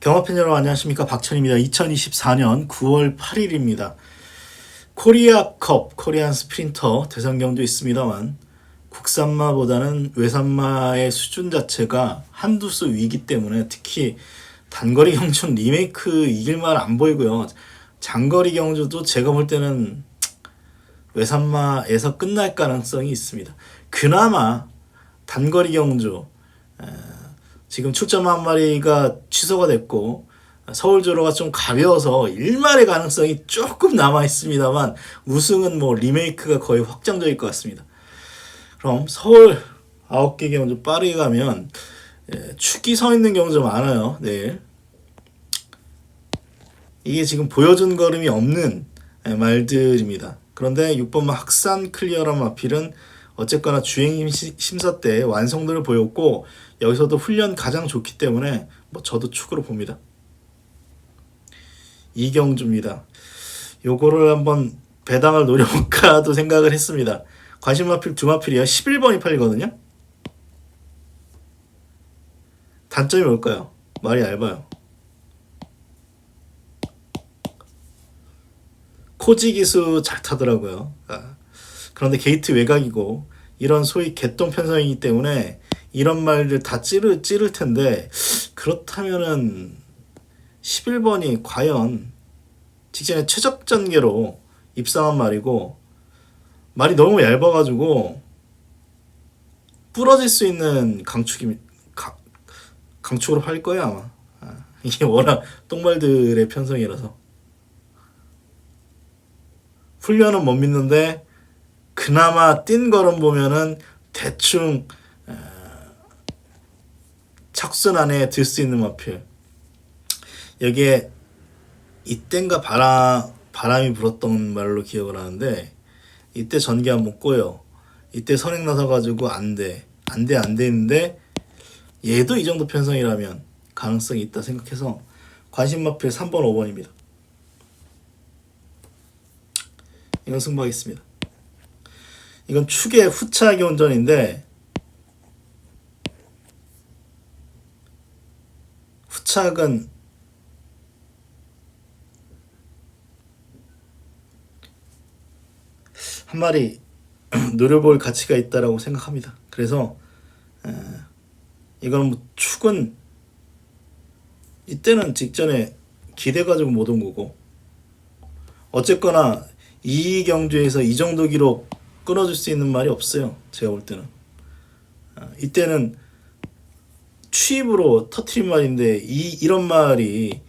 경화팬 여러분 안녕하십니까 박천입니다. 2024년 9월 8일입니다. 코리아컵 코리안 스프린터 대상경도 있습니다만 국산마보다는 외산마의 수준 자체가 한두 수 위기 때문에 특히 단거리 경주는 리메이크 이길 말안 보이고요. 장거리 경주도 제가 볼 때는 외산마에서 끝날 가능성이 있습니다. 그나마 단거리 경주 에, 지금 출전 한 마리가 취소가 됐고 서울 조로가 좀 가벼워서 일말의 가능성이 조금 남아 있습니다만 우승은 뭐 리메이크가 거의 확정적일 것 같습니다. 그럼 서울 9개 경주 빠르게 가면 예, 축이 서 있는 경주 많아요. 내일 이게 지금 보여준 걸음이 없는 예, 말들입니다. 그런데 6번마 학산 클리어란 마필은 어쨌거나 주행 심- 심사 때 완성도를 보였고 여기서도 훈련 가장 좋기 때문에 뭐 저도 축으로 봅니다. 이경주입니다. 요거를 한번 배당을 노려볼까도 생각을 했습니다. 관심 마필 두 마필이요. 11번이 팔리거든요. 단점이 뭘까요? 말이 얇아요. 코지 기수 잘 타더라고요. 아, 그런데 게이트 외곽이고 이런 소위 개똥 편성이기 때문에 이런 말들 다 찌를 찌를 텐데 그렇다면은 11번이 과연 직전에 최적 전개로 입상한 말이고 말이 너무 얇아가지고 부러질 수 있는 강축이 강, 강축으로 팔 거야 아마. 아, 이게 워낙 똥말들의 편성이라서. 훈련은 못 믿는데 그나마 뛴 걸음 보면은 대충 어, 착순 안에 들 수 있는 마필 여기에 이땐가 바람 바람이 불었던 말로 기억을 하는데 이때 전기 한번 꼬여 이때 선행 나서 가지고 안돼 안돼 안돼 했는데 얘도 이 정도 편성이라면 가능성이 있다 생각해서 관심 마필 3번 5번입니다. 이건 승부하겠습니다. 이건 축의 후차기 운전인데 후착은 한 마리 노려볼 가치가 있다라고 생각합니다. 그래서 에, 이거는 뭐 축은 이때는 직전에 기대 가지고 못 온 거고 어쨌거나 이 경주에서 이 정도 기록 끊어줄 수 있는 말이 없어요. 제가 볼 때는 아, 이때는 취입으로 터트린 말인데 이 이런 말이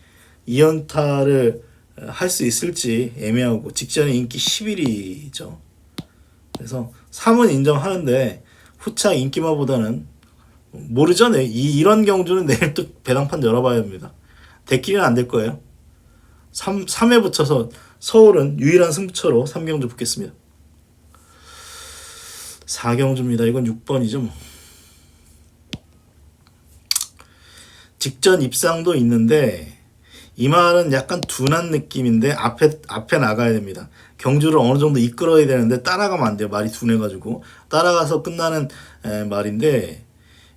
이연타를 할 수 있을지 애매하고 직전에 인기 10일이죠. 그래서 3은 인정하는데 후차 인기마보다는 모르죠. 네. 이 이런 경주는 내일 또 배당판 열어봐야 합니다. 대끼리는 안 될 거예요. 3, 3회 붙여서 서울은 유일한 승부처로 3경주 붙겠습니다. 4경주입니다. 이건 6번이죠. 뭐. 직전 입상도 있는데 이 말은 약간 둔한 느낌인데 앞에 앞에 나가야 됩니다. 경주를 어느 정도 이끌어야 되는데 따라가면 안 돼요. 말이 둔해가지고 따라가서 끝나는 에, 말인데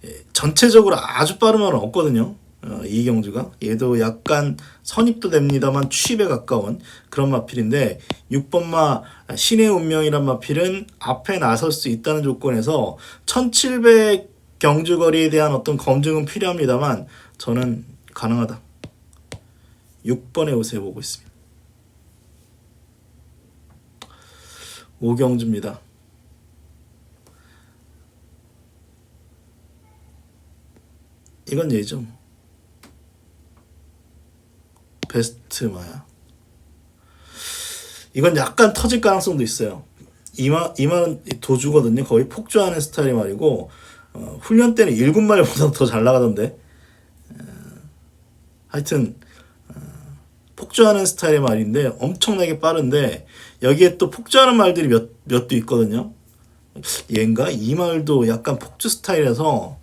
에, 전체적으로 아주 빠른 말은 없거든요. 어, 이 경주가 얘도 약간 선입도 됩니다만 취입에 가까운 그런 마필인데 6번마 신의 운명이란 마필은 앞에 나설 수 있다는 조건에서 1700 경주 거리에 대한 어떤 검증은 필요합니다만 저는 가능하다. 6번의 옷에 보고 있습니다. 오경주입니다. 이건 예죠. 베스트마야. 이건 약간 터질 가능성도 있어요. 이마 이마는 도주거든요. 거의 폭주하는 스타일이 말이고 어, 훈련 때는 일곱 마리보다 더 잘 나가던데. 어, 하여튼 어, 폭주하는 스타일의 말인데 엄청나게 빠른데 여기에 또 폭주하는 말들이 몇 몇도 있거든요. 얘인가 이 말도 약간 폭주 스타일에서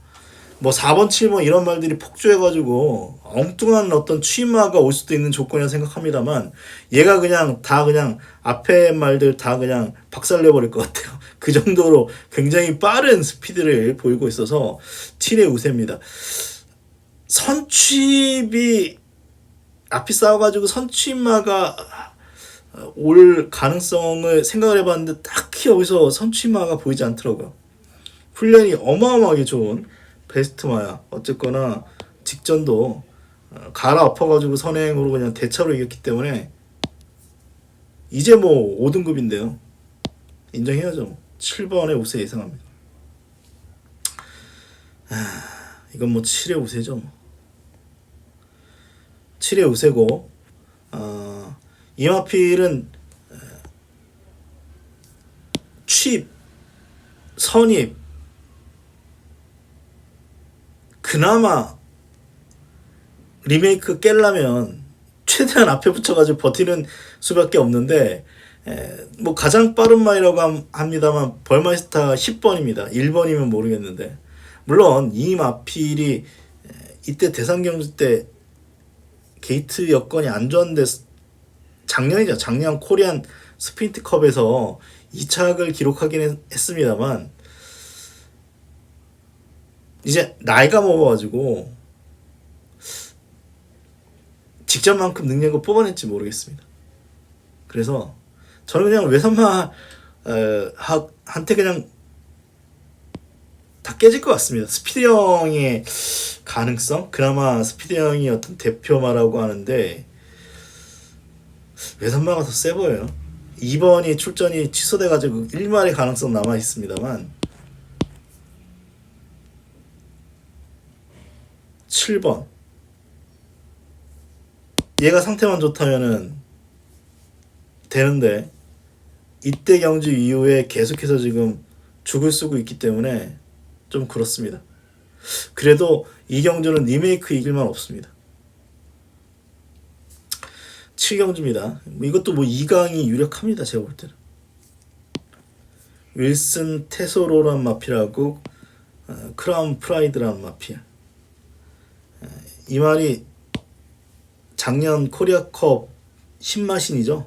뭐 4번, 7번 이런 말들이 폭주해가지고 엉뚱한 어떤 취마가 올 수도 있는 조건이라 생각합니다만 얘가 그냥 다 그냥 앞에 말들 다 그냥 박살내버릴 것 같아요. 그 정도로 굉장히 빠른 스피드를 보이고 있어서 7의 우세입니다. 선취비 앞이 싸워가지고 선취마가 올 가능성을 생각을 해봤는데 딱히 여기서 선취마가 보이지 않더라고요. 훈련이 어마어마하게 좋은 베스트마야. 어쨌거나 직전도 어, 갈아 엎어가지고 선행으로 그냥 대차로 이겼기 때문에 이제 뭐 5등급인데요. 인정해야죠. 7번의 우세 예상합니다. 아, 이건 뭐 7의 우세죠. 뭐. 7의 우세고 어, 이마필은 에, 취입, 선입 그나마 리메이크 깰라면 최대한 앞에 붙여가지고 버티는 수밖에 없는데 에, 뭐 가장 빠른 마이라고 함- 합니다만 벌마이스타 10번입니다. 1번이면 모르겠는데 물론 이 마필이 에, 이때 대상 경주 때 게이트 여건이 안 좋았는데 스- 작년이죠. 작년 코리안 스프린트컵에서 2착을 기록하긴 했, 했습니다만 이제 나이가 먹어가지고 직전만큼 능력을 뽑아낼지 모르겠습니다. 그래서 저는 그냥 외선마 어, 하- 한테 그냥 다 깨질 것 같습니다. 스피드 형의 가능성? 그나마 스피드 형이 어떤 대표마라고 하는데 외선마가 더 세 보여요. 2번이 출전이 취소돼가지고 1말의 가능성 남아 있습니다만 7번 얘가 상태만 좋다면은 되는데 이때 경주 이후에 계속해서 지금 죽을 쓰고 있기 때문에 좀 그렇습니다. 그래도 이 경주는 리메이크 이길 만 없습니다. 7경주입니다. 이것도 뭐 2강이 유력합니다. 제가 볼 때는. 윌슨 테소로란 마피라고 어, 크라운 프라이드란 마피아. 어, 이 말이 작년 코리아컵 10마신이죠.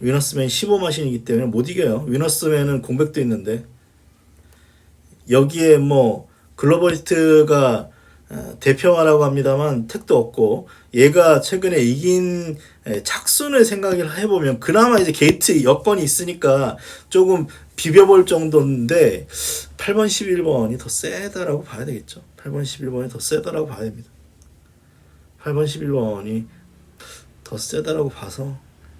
위너스맨 15마신이기 때문에 못 이겨요. 위너스맨은 공백도 있는데 여기에 뭐 글로벌리스트가 어, 대표화라고 합니다만 택도 없고 얘가 최근에 이긴 에, 착순을 생각을 해보면 그나마 이제 게이트 여건이 있으니까 조금 비벼볼 정도인데 8번 11번이 더 세다라고 봐야 되겠죠 8번 11번이 더 세다라고 봐야 됩니다 8번 11번이 더 세다라고 봐서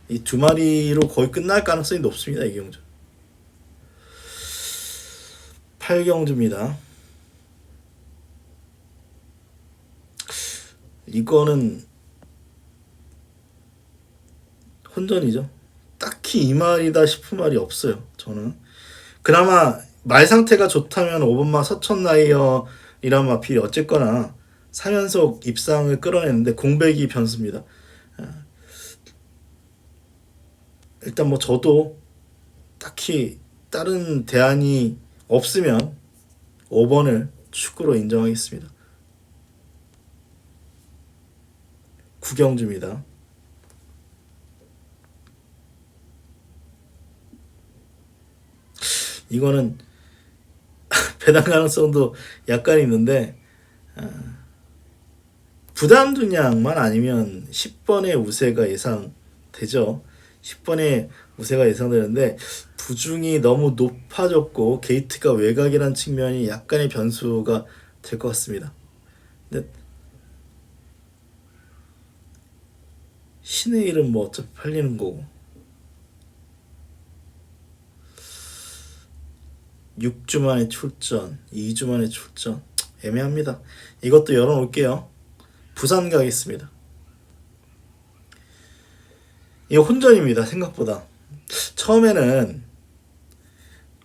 이 두 마리로 거의 끝날 가능성이 높습니다 이 경주 8경주입니다 이거는 혼전이죠. 딱히 이 말이다 싶은 말이 없어요. 저는 그나마 말 상태가 좋다면 5번마 서천 나이어 이란 마필이 어쨌거나 3연속 입상을 끌어내는데 공백이 변수입니다. 아, 일단 뭐 저도 딱히 다른 대안이 없으면 5번을 축구로 인정하겠습니다. 구경주입니다. 이거는 배당 가능성도 약간 있는데 아, 부담 분양만 아니면 10번의 우세가 예상되죠. 10번의 우세가 예상되는데 부중이 너무 높아졌고 게이트가 외곽이란 측면이 약간의 변수가 될 것 같습니다. 근데 신의 일은 뭐 어차피 팔리는 거고 6주 만에 출전 2주 만에 출전. 애매합니다. 이것도 열어놓을게요. 부산 가겠습니다. 이거 혼전입니다 생각보다. 처음에는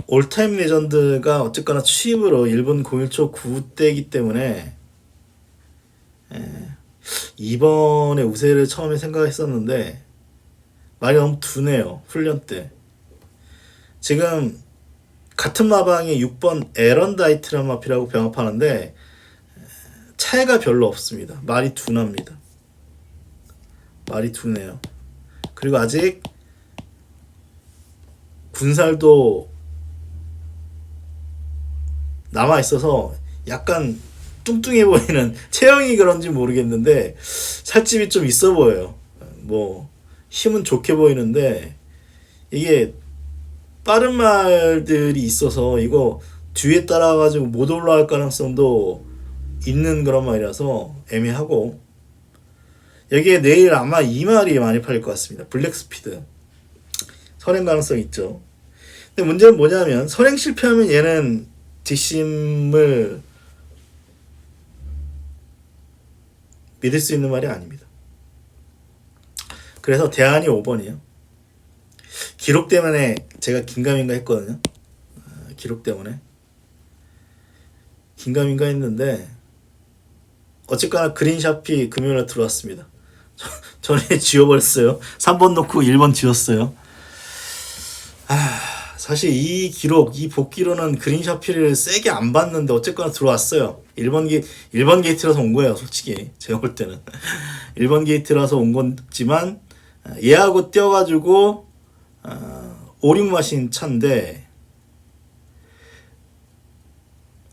올타임 레전드가 어쨌거나 취입으로 일본 0일초 9대이기 때문에 에, 이번에 우세를 처음에 생각했었는데 말이 너무 두네요 훈련 때. 지금 같은 마방에 6번 에런다이트란 마피라고 병합하는데 차이가 별로 없습니다. 말이 둔합니다. 말이 둔해요. 그리고 아직 군살도 남아 있어서 약간 뚱뚱해 보이는 체형이 그런지 모르겠는데 살집이 좀 있어 보여요. 뭐 힘은 좋게 보이는데 이게 빠른 말들이 있어서 이거 뒤에 따라가지고 못 올라갈 가능성도 있는 그런 말이라서 애매하고 여기에 내일 아마 이 말이 많이 팔릴 것 같습니다. 블랙스피드 선행 가능성 있죠. 근데 문제는 뭐냐면 선행 실패하면 얘는 뒷심을 믿을 수 있는 말이 아닙니다. 그래서 대안이 5번이에요. 기록 때문에 제가 긴가민가 했거든요. 아, 기록 때문에 긴가민가 했는데 어쨌거나 그린샤피 금요일에 들어왔습니다. 저- 전에 지워버렸어요. 3번 놓고 1번 지웠어요. 아, 사실 이 기록, 이 복기로는 그린샤피를 세게 안 봤는데 어쨌거나 들어왔어요. 1번 게 1번 게이트라서 온 거예요, 솔직히. 제가 볼 때는. 1번 게이트라서 온 거지만 아, 얘하고 뛰어가지고 아, 오륙 마신 차인데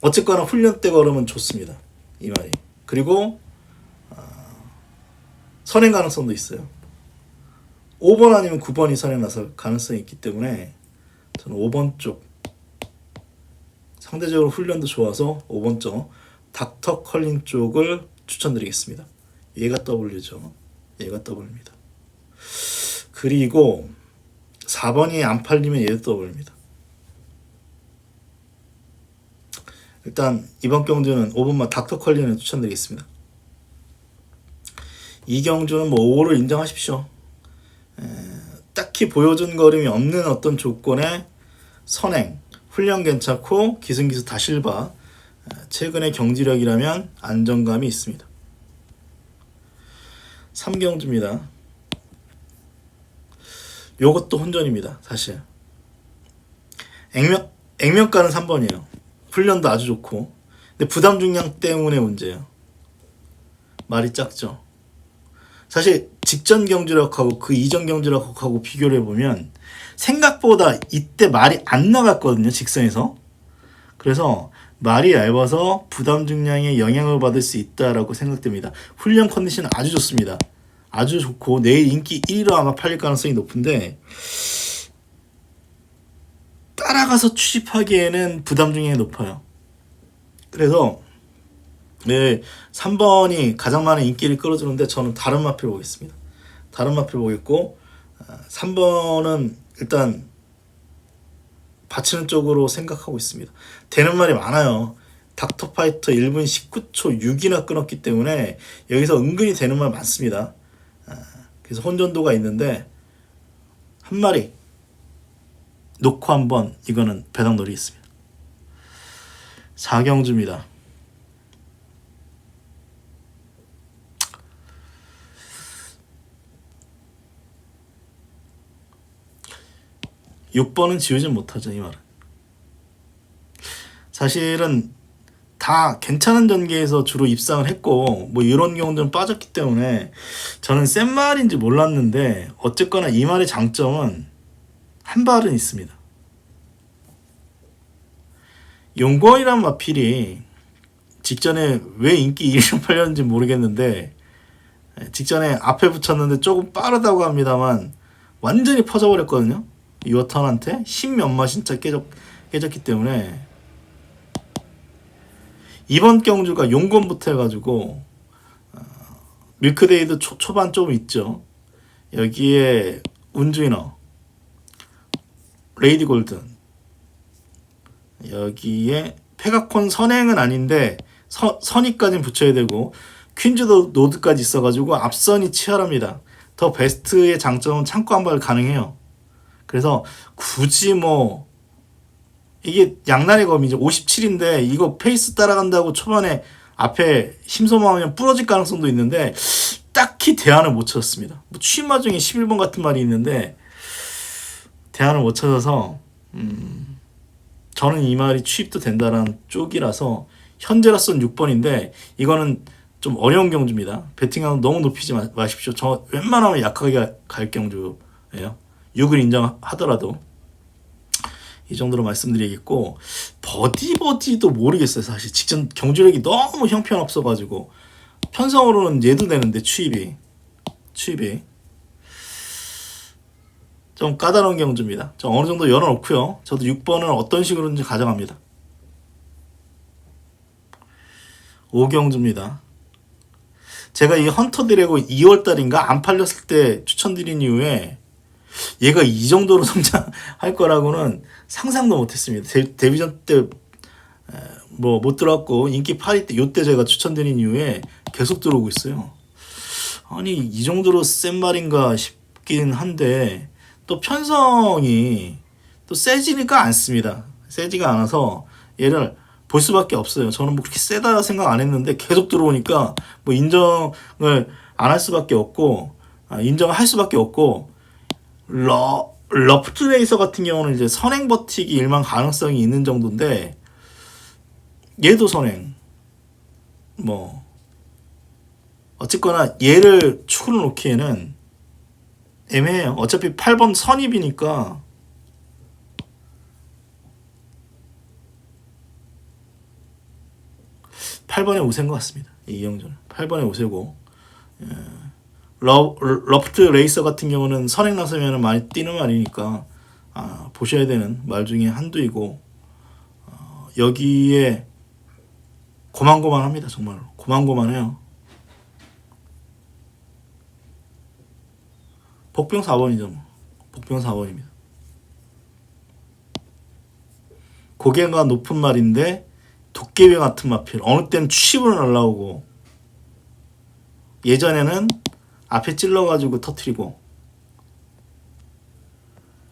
어쨌거나 훈련 때 걸으면 좋습니다. 이 말이. 그리고 아, 선행 가능성도 있어요. 5번 아니면 9번이 선행 나설 가능성이 있기 때문에 저는 5번 쪽 상대적으로 훈련도 좋아서 5번 쪽 닥터 컬린 쪽을 추천드리겠습니다. 얘가 W죠. 얘가 W입니다. 그리고 4번이 안 팔리면 얘도 W입니다. 일단 이번 경주는 5번만 닥터 컬린을 추천드리겠습니다. 이 경주는 뭐 5를 인정하십시오. 에, 딱히 보여준 걸음이 없는 어떤 조건에 선행, 훈련 괜찮고 기승기수 다 실바 에, 최근의 경지력이라면 안정감이 있습니다. 3경주입니다. 요것도 혼전입니다. 사실 액면, 액면가는 3번이에요. 훈련도 아주 좋고 근데 부담 중량 때문에 문제예요. 말이 작죠. 사실 직전 경주력하고 그 이전 경주력하고 비교를 해보면 생각보다 이때 말이 안 나갔거든요 직선에서 그래서 말이 얇아서 부담 중량에 영향을 받을 수 있다라고 생각됩니다 훈련 컨디션 아주 좋습니다 아주 좋고 내일 인기 1위로 아마 팔릴 가능성이 높은데 따라가서 취집하기에는 부담 중량이 높아요 그래서 네, 3번이 가장 많은 인기를 끌어주는데 저는 다른 마필 보겠습니다. 다른 마필 보겠고 아, 3번은 일단 받치는 쪽으로 생각하고 있습니다. 되는 말이 많아요. 닥터파이터 1분 19초 6이나 끊었기 때문에 여기서 은근히 되는 말 많습니다. 아, 그래서 혼전도가 있는데 한 마리 놓고 한번 이거는 배당 노리겠습니다. 4경주입니다. 6번은 지우진 못하죠 이 말은 사실은 다 괜찮은 전개에서 주로 입상을 했고 뭐 이런 경우들은 빠졌기 때문에 저는 센 말인지 몰랐는데 어쨌거나 이 말의 장점은 한 발은 있습니다. 용건이란 마필이 직전에 왜 인기 1위 팔렸는지 모르겠는데 직전에 앞에 붙였는데 조금 빠르다고 합니다만 완전히 퍼져버렸거든요. 유어턴한테 십몇마 진짜 깨졌, 깨졌기 때문에 이번 경주가 용건부터 해가지고 어, 밀크데이도 초, 초반 좀 있죠. 여기에 운주이너 레이디 골든. 여기에 페가콘 선행은 아닌데 서, 선의까지는 붙여야 되고 퀸즈도 노드까지 있어가지고 앞선이 치열합니다. 더 베스트의 장점은 창고 한발 가능해요. 그래서 굳이 뭐 이게 양날의 검이죠. 57인데 이거 페이스 따라간다고 초반에 앞에 힘소모하면 부러질 가능성도 있는데 딱히 대안을 못 찾았습니다. 뭐 취마 중에 11번 같은 말이 있는데 대안을 못 찾아서 음, 저는 이 말이 취입도 된다라는 쪽이라서 현재로서는 6번인데 이거는 좀 어려운 경주입니다. 베팅하면 너무 높이지 마, 마십시오. 저 웬만하면 약하게 갈 경주예요. 6을 인정하더라도 이 정도로 말씀드리겠고 버디 버디도 모르겠어요 사실 직전 경주력이 너무 형편없어가지고 편성으로는 얘도 되는데 추입이 추입이 좀 까다로운 경주입니다. 좀 어느 정도 열어놓고요. 저도 6번을 어떤 식으로든지 가져갑니다. 5경주입니다. 제가 이 헌터 드래고 2월달인가 안 팔렸을 때 추천드린 이후에 얘가 이 정도로 성장할 거라고는 상상도 못했습니다. 데, 데뷔전 때 뭐 못 들어왔고 인기 8위 때 요때 제가 추천드린 이후에 계속 들어오고 있어요. 아니 이 정도로 센 말인가 싶긴 한데 또 편성이 또 세지니까 않습니다. 세지가 않아서 얘를 볼 수밖에 없어요. 저는 뭐 그렇게 세다 생각 안 했는데 계속 들어오니까 뭐 인정을 안 할 수밖에 없고 아, 인정을 할 수밖에 없고 러 러프트 레이서 같은 경우는 이제 선행 버티기 일만 가능성이 있는 정도인데 얘도 선행 뭐 어쨌거나 얘를 축으로 놓기에는 애매해요. 어차피 8번 선입이니까 팔번에 우세인 것 같습니다. 이경준 8번에 우세고 예. 러, 러프트 레이서 같은 경우는 선행 나서면 많이 뛰는 말이니까 아, 보셔야 되는 말 중에 한두이고 어, 여기에 고만고만합니다 정말로 고만고만해요. 복병 4번이죠. 뭐. 복병 4번입니다. 고개가 높은 말인데 도깨비 같은 마필. 어느 땐 취입으로 날라오고 예전에는 앞에 찔러가지고 터트리고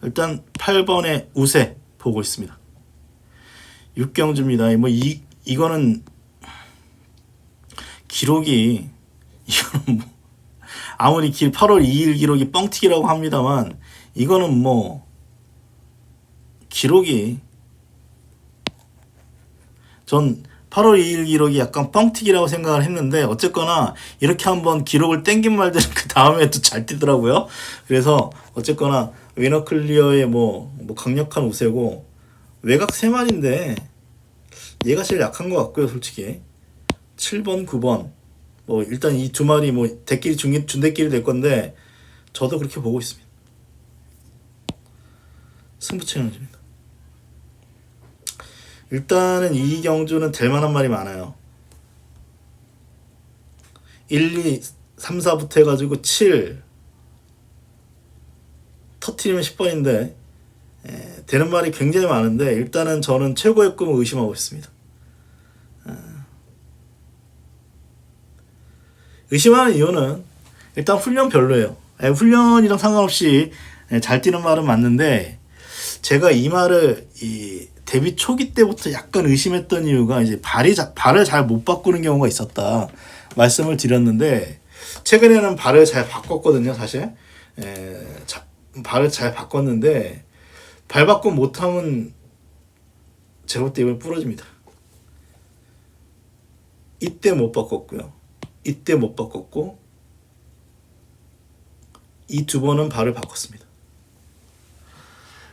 일단 8번의 우세 보고 있습니다. 육경주입니다. 뭐 이 이거는 기록이 이거는 뭐 아무리 길 8월 2일 기록이 뻥튀기라고 합니다만 이거는 뭐 기록이 전 8월 2일 기록이 약간 뻥튀기라고 생각을 했는데 어쨌거나 이렇게 한번 기록을 땡긴 말들은 그 다음에 또 잘 뛰더라고요. 그래서 어쨌거나 위너 클리어의 뭐, 뭐 강력한 우세고 외곽 세 마리인데 얘가 제일 약한 것 같고요, 솔직히 7번, 9번 뭐 일단 이 두 마리 뭐 대끼리 중 준대끼리 될 건데 저도 그렇게 보고 있습니다. 승부 채널입니다. 일단은 이 경주는 될 만한 말이 많아요. 1, 2, 3, 4부터 해가지고 7 터트리면 10번인데 에, 되는 말이 굉장히 많은데 일단은 저는 최고의 꿈을 의심하고 있습니다. 의심하는 이유는 일단 훈련 별로예요. 예, 훈련이랑 상관없이 예, 잘 뛰는 말은 맞는데 제가 이 말을 이 데뷔 초기 때부터 약간 의심했던 이유가 이제 발이 자, 발을 잘 못 바꾸는 경우가 있었다 말씀을 드렸는데 최근에는 발을 잘 바꿨거든요 사실. 에, 자, 발을 잘 바꿨는데 발 바꿈 못하면 제가 볼때 이번 부러집니다. 이때 못 바꿨고요. 이때 못 바꿨고 이 두 번은 발을 바꿨습니다.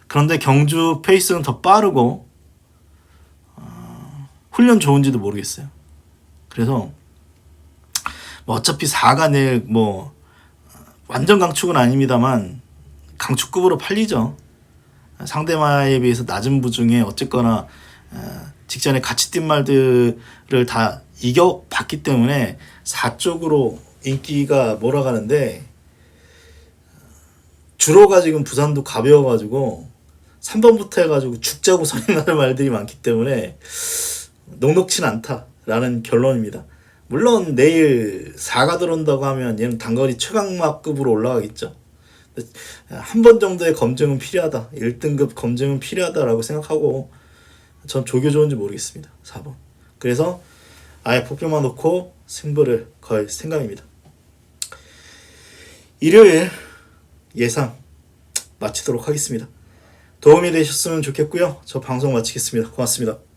그런데 경주 페이스는 더 빠르고 어, 훈련 좋은지도 모르겠어요. 그래서 뭐 어차피 4가 내일 뭐 완전 강축은 아닙니다만 강축급으로 팔리죠. 상대마에 비해서 낮은 부중에 어쨌거나 어, 직전에 같이 뛴 말들을 다 이겨봤기 때문에 4쪽으로 인기가 몰아가는데 주로가 지금 부산도 가벼워가지고 3번부터 해가지고 죽자고 선행하는 말들이 많기 때문에 녹록치는 않다라는 결론입니다. 물론 내일 4가 들어온다고 하면 얘는 단거리 최강마급으로 올라가겠죠. 한 번 정도의 검증은 필요하다. 1등급 검증은 필요하다라고 생각하고 전 조교 좋은지 모르겠습니다. 4번. 그래서 아예 폭표만 놓고 승부를 걸 생각입니다. 일요일 예상 마치도록 하겠습니다. 도움이 되셨으면 좋겠고요. 저 방송 마치겠습니다. 고맙습니다.